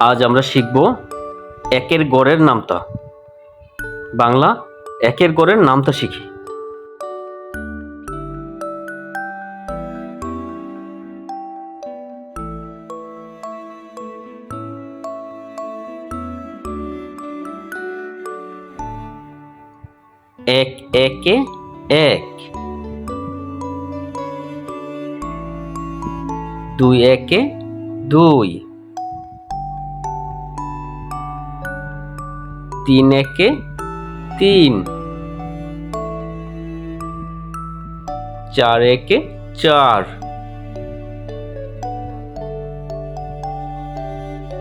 আজ আমরা শিখব একের গড়ের নামতা। বাংলা, একের গড়ের নামতা শিখি। এক, একে, এক। দুই, একে, দুই। তিন একে তিন। চার একে চার।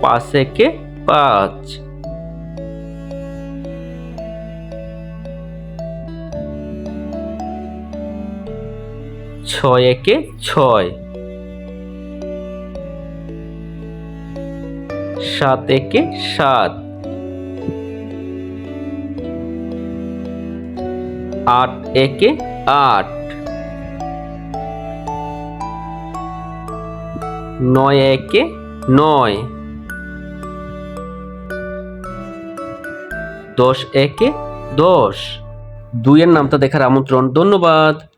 পাঁচ একে পাঁচ। ছয় একে ছয়। সাত একে সাত। আট একে আট। নয় একে নয়। দশ একে দশ। দুইয়ের নামটা দেখার আমন্ত্রণ ধন্যবাদ।